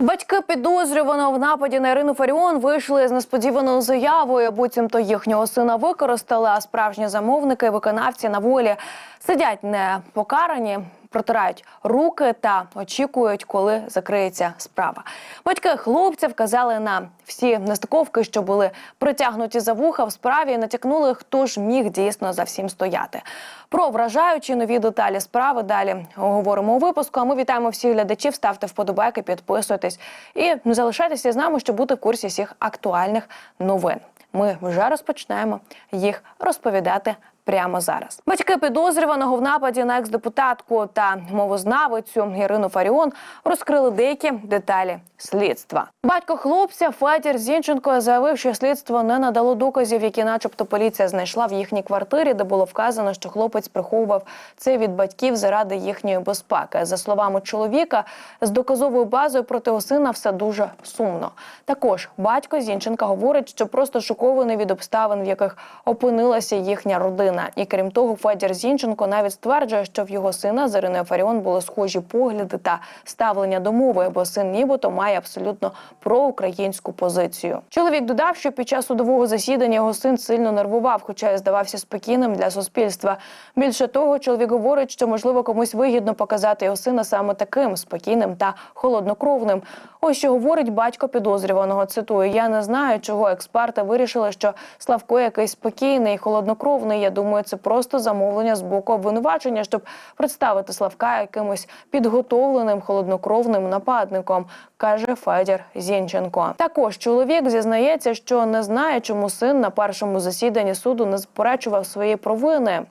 Батьки підозрюваного в нападі на Ірину Фаріон вийшли з несподіваною заявою. Буцімто їхнього сина використали, а справжні замовники і виконавці на волі сидять не покарані, протирають руки та очікують, коли закриється справа. Батьки хлопця вказали на всі нестиковки, що були притягнуті за вуха в справі, і натякнули, хто ж міг дійсно за всім стояти. Про вражаючі нові деталі справи далі говоримо у випуску. А ми вітаємо всіх глядачів. Ставте вподобайки, підписуйтесь і залишайтеся з нами, щоб бути в курсі всіх актуальних новин. Ми вже розпочнемо їх розповідати. Прямо зараз батьки підозрюваного в нападі на екс-депутатку та мовознавицю Ірину Фаріон розкрили деякі деталі слідства. Батько хлопця Федір Зінченко заявив, що слідство не надало доказів, які, начебто, поліція знайшла в їхній квартирі, де було вказано, що хлопець приховував це від батьків заради їхньої безпеки. За словами чоловіка, з доказовою базою проти сина все дуже сумно. Також батько Зінченка говорить, що просто шокований від обставин, в яких опинилася їхня родина. І крім того, Федір Зінченко навіть стверджує, що в його сина з Іриною Фаріон були схожі погляди та ставлення до мови, бо син нібито має абсолютно проукраїнську позицію. Чоловік додав, що під час судового засідання його син сильно нервував, хоча й здавався спокійним для суспільства. Більше того, чоловік говорить, що можливо комусь вигідно показати його сина саме таким спокійним та холоднокровним. Ось що говорить батько підозрюваного. Цитую: я не знаю, чого експерти вирішили, що Славко якийсь спокійний і холоднокровний. Я думаю, це просто замовлення з боку обвинувачення, щоб представити Славка якимось підготовленим холоднокровним нападником, каже Федір Зінченко. Також чоловік зізнається, що не знає, чому син на першому засіданні суду не заперечував свої провини.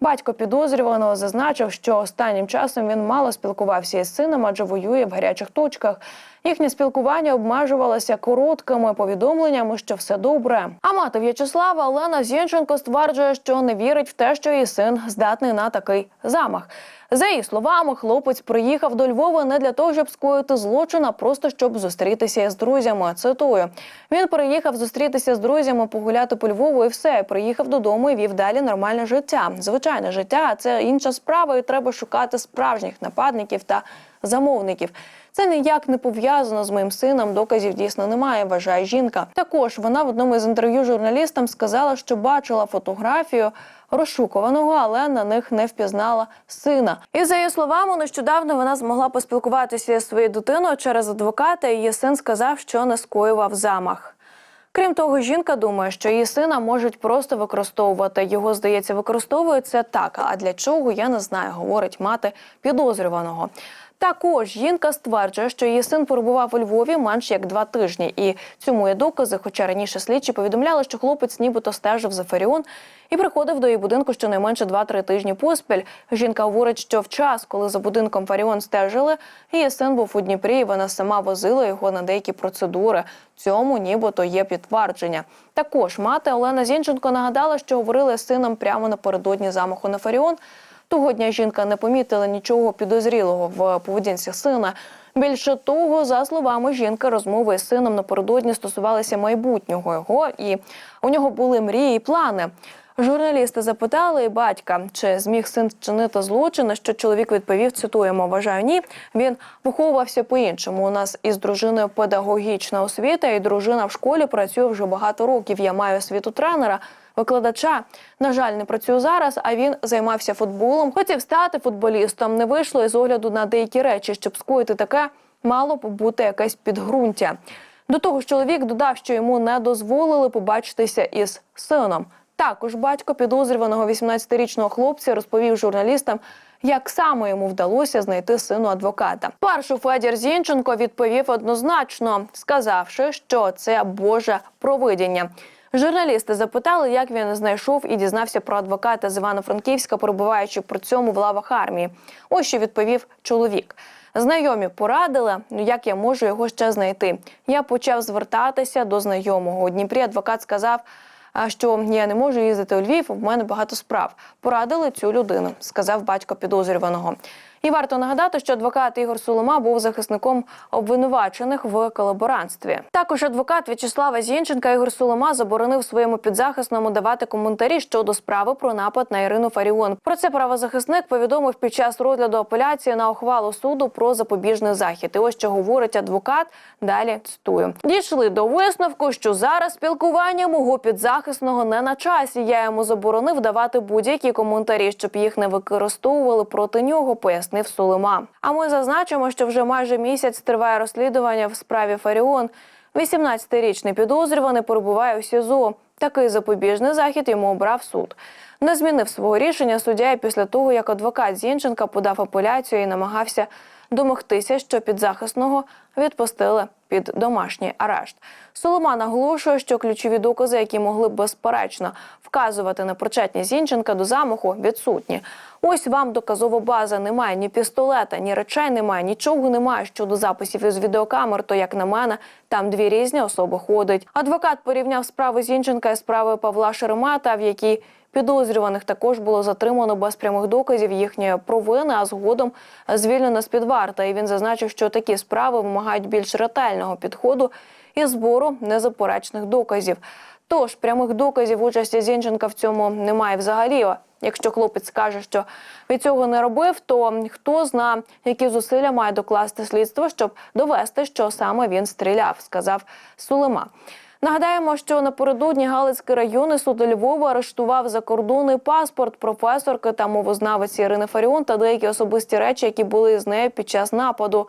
Батько підозрюваного зазначив, що останнім часом він мало спілкувався із сином, адже воює в гарячих точках. Їхнє спілкування обмежувалося короткими повідомленнями, що все добре. А мати В'ячеслава Олена Зінченко стверджує, що не вірить в те, що її син здатний на такий замах. За її словами, хлопець приїхав до Львова не для того, щоб скоїти злочин, а просто щоб зустрітися з друзями. Цитую: він приїхав зустрітися з друзями, погуляти по Львову і все. Приїхав додому і вів далі нормальне життя. Звичайне життя, це інша справа, і треба шукати справжніх нападників та замовників. Це ніяк не пов'язано з моїм сином. Доказів дійсно немає. Вважає жінка. Також вона в одному із інтерв'ю журналістам сказала, що бачила фотографію розшукуваного, але на них не впізнала сина. І за її словами, нещодавно вона змогла поспілкуватися зі своєю дитиною через адвоката. і Її син сказав, що не скоював замах. Крім того, жінка думає, що її сина можуть просто використовувати. Його здається, використовують так. А для чого я не знаю, говорить мати підозрюваного. Також жінка стверджує, що її син перебував у Львові менш як два тижні, і цьому є докази. Хоча раніше слідчі повідомляли, що хлопець нібито стежив за Фаріон і приходив до її будинку щонайменше 2-3 тижні поспіль. Жінка говорить, що в час, коли за будинком Фаріон стежили, її син був у Дніпрі. і Вона сама возила його на деякі процедури. Цьому нібито є підтвердження. Також мати Олена Зінченко нагадала, що говорили з сином прямо напередодні замаху на Фаріон. Того дня жінка не помітила нічого підозрілого в поведінці сина. Більше того, за словами жінки, розмови з сином напередодні стосувалися майбутнього його, і у нього були мрії і плани. Журналісти запитали батька, чи зміг син вчинити злочин, що чоловік відповів, цитуємо, вважаю, ні. Він виховувався по-іншому. У нас із дружиною педагогічна освіта, і дружина в школі працює вже багато років. Я маю освіту тренера. Викладача, на жаль, не працюю зараз, а він займався футболом. Хотів стати футболістом. Не вийшло із огляду на деякі речі, щоб скоїти таке, мало б бути якесь підґрунтя. До того ж, чоловік додав, що йому не дозволили побачитися із сином. Також батько підозрюваного 18-річного хлопця розповів журналістам, як саме йому вдалося знайти сину адвоката. Першу Федір Зінченко відповів однозначно, сказавши, що це Боже провидіння. Журналісти запитали, як він знайшов і дізнався про адвоката з Івано-Франківська, перебуваючи при цьому в лавах армії. Ось що відповів чоловік. Знайомі порадили, ну як я можу його ще знайти. Я почав звертатися до знайомого. У Дніпрі адвокат сказав, що я не можу їздити у Львів, в мене багато справ. Порадили цю людину, сказав батько підозрюваного. І варто нагадати, що адвокат Ігор Сулима був захисником обвинувачених в колаборантстві. Також адвокат В'ячеслава Зінченка Ігор Сулима заборонив своєму підзахисному давати коментарі щодо справи про напад на Ірину Фаріон. Про це правозахисник повідомив під час розгляду апеляції на ухвалу суду про запобіжний захід. І ось що говорить адвокат. Далі цитую. Дійшли до висновку, що зараз спілкування мого підзахисного не на часі. Я йому заборонив давати будь-які коментарі, щоб їх не використовували проти нього, пояснив Сулима. А ми зазначимо, що вже майже місяць триває розслідування в справі Фаріон. 18-річний підозрюваний перебуває у СІЗО. Такий запобіжний захід йому обрав суд. Не змінив свого рішення суддя після того, як адвокат Зінченка подав апеляцію і намагався домогтися, що підзахисного відпустили під домашній арешт. Солома наголошує, що ключові докази, які могли б безперечно вказувати на причетність Зінченка до замаху, відсутні. Ось вам доказова база. Немає ні пістолета, ні речей немає, нічого немає щодо записів із відеокамер. То як на мене, там дві різні особи ходять. Адвокат порівняв справу Зінченка із справою Павла Шеремета, в якій Підозрюваних також було затримано без прямих доказів їхньої провини, а згодом звільнено з під варти. І він зазначив, що такі справи вимагають більш ретельного підходу і збору незаперечних доказів. Тож прямих доказів участі Зінченка в цьому немає взагалі. Якщо хлопець каже, що від цього не робив, то хто зна, які зусилля має докласти слідство, щоб довести, що саме він стріляв, сказав Сулема. Нагадаємо, що напередодні Галицький районний суд Львова арештував закордонний паспорт професорки та мовознавиці Ірини Фаріон та деякі особисті речі, які були з нею під час нападу.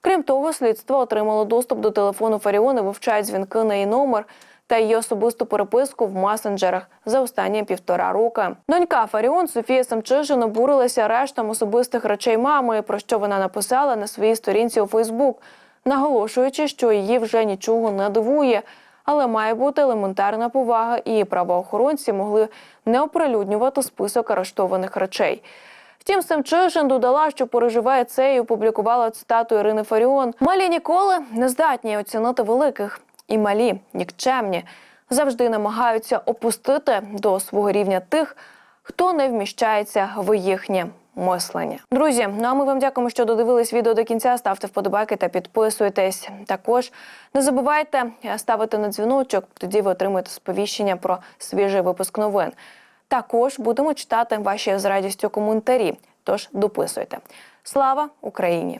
Крім того, слідство отримало доступ до телефону Фаріон і вивчають дзвінки на її номер та її особисту переписку в месенджерах за останні півтора роки. Донька Фаріон Софія Самчишин обурилася арештом особистих речей мами, про що вона написала на своїй сторінці у Фейсбук, наголошуючи, що її вже нічого не дивує. Але має бути елементарна повага, і правоохоронці могли не оприлюднювати список арештованих речей. Втім, Семчишин додала, що переживає це і опублікувала цитату Ірини Фаріон. Малі ніколи не здатні оцінити великих, і малі, нікчемні завжди намагаються опустити до свого рівня тих, хто не вміщається в їхнє мислення. Друзі, ну а ми вам дякуємо, що додивились відео до кінця. Ставте вподобайки та підписуйтесь. Також не забувайте ставити на дзвіночок, тоді ви отримаєте сповіщення про свіжий випуск новин. Також будемо читати ваші з радістю коментарі. Тож дописуйте. Слава Україні!